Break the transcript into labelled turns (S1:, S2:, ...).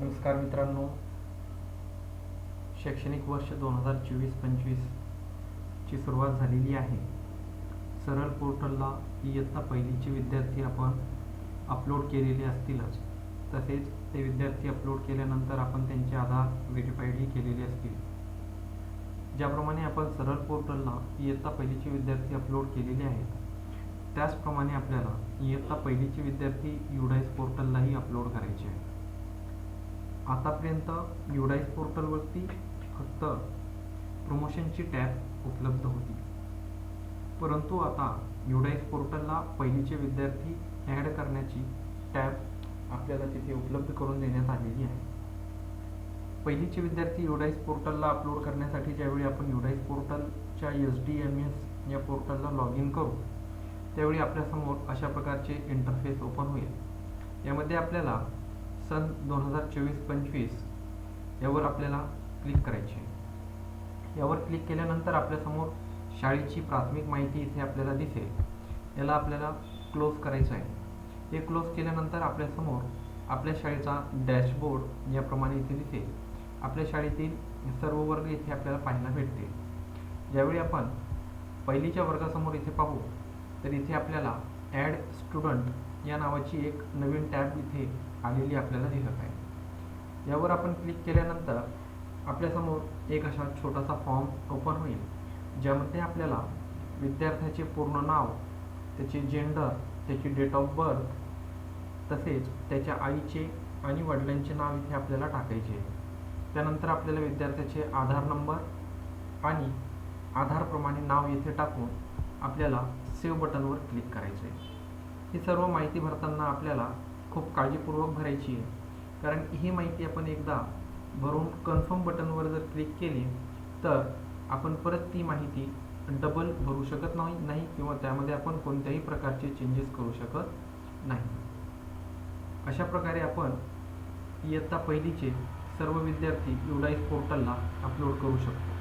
S1: नमस्कार मित्रांनो. शैक्षणिक वर्ष दोन हजार चोवीस पंचवीसची सुरुवात झालेली आहे. सरळ पोर्टलला इयत्ता पहिलीचे विद्यार्थी आपण अपलोड केलेले असतीलच. तसेच ते विद्यार्थी अपलोड केल्यानंतर आपण त्यांचे आधार व्हेरीफाईडही केलेले असतील. ज्याप्रमाणे आपण सरळ पोर्टलला इयत्ता पहिलीचे विद्यार्थी अपलोड केलेले आहेत त्याचप्रमाणे आपल्याला इयत्ता पहिलीचे विद्यार्थी युडाईस पोर्टललाही अपलोड करायचे आहे. आतापर्यंत युडाईस पोर्टलवरती फक्त प्रमोशनची टॅब उपलब्ध होती. परंतु आता युडाईस पोर्टलला पहिलीचे विद्यार्थी ॲड करण्याची टॅब आपल्याला तिथे उपलब्ध करून देण्यात आलेली आहे. पहिलीचे विद्यार्थी युडाईस पोर्टलला अपलोड करण्यासाठी ज्यावेळी आपण युडाईस पोर्टलच्या एस डी एम एस या पोर्टलला लॉग इन करू त्यावेळी आपल्यासमोर अशा प्रकारचे इंटरफेस ओपन होईल. यामध्ये आपल्याला सन दोन हजार चोवीस पंचवीस यावर आपल्याला क्लिक करायचे आहे. यावर क्लिक केल्यानंतर आपल्यासमोर शाळेची प्राथमिक माहिती इथे आपल्याला दिसेल. याला आपल्याला क्लोज करायचं आहे. हे क्लोज केल्यानंतर आपल्यासमोर आपल्या शाळेचा डॅशबोर्ड याप्रमाणे इथे दिसेल. आपल्या शाळेतील सर्व वर्ग इथे आपल्याला पाहायला भेटतील. ज्यावेळी आपण पहिलीच्या वर्गासमोर इथे पाहू तर इथे आपल्याला ॲड स्टुडंट या नावाची एक नवीन टॅब इथे आलेली आपल्याला दिसत आहे. यावर आपण क्लिक केल्यानंतर आपल्यासमोर एक असा छोटासा फॉर्म ओपन होईल ज्यामध्ये आपल्याला विद्यार्थ्याचे पूर्ण नाव त्याचे जेंडर त्याची डेट ऑफ बर्थ तसेच त्याच्या आईचे आणि वडिलांचे नाव इथे आपल्याला टाकायचे आहे. त्यानंतर आपल्याला विद्यार्थ्याचे आधार नंबर आणि आधारप्रमाणे नाव येथे टाकून आपल्याला सेव्ह बटनवर क्लिक करायचे आहे. ही सर्व माहिती भरताना आपल्याला खूप काळजीपूर्वक भरायची आहे. कारण ही माहिती आपण एकदा भरून कन्फर्म बटनवर जर क्लिक केली तर आपण परत ती माहिती डबल भरू शकत नाही नाही किंवा त्यामध्ये आपण कोणत्याही प्रकारचे चेंजेस करू शकत नाही. अशा प्रकारे आपण इयत्ता पहिलीचे सर्व विद्यार्थी युडाईस पोर्टलला अपलोड करू शकतो.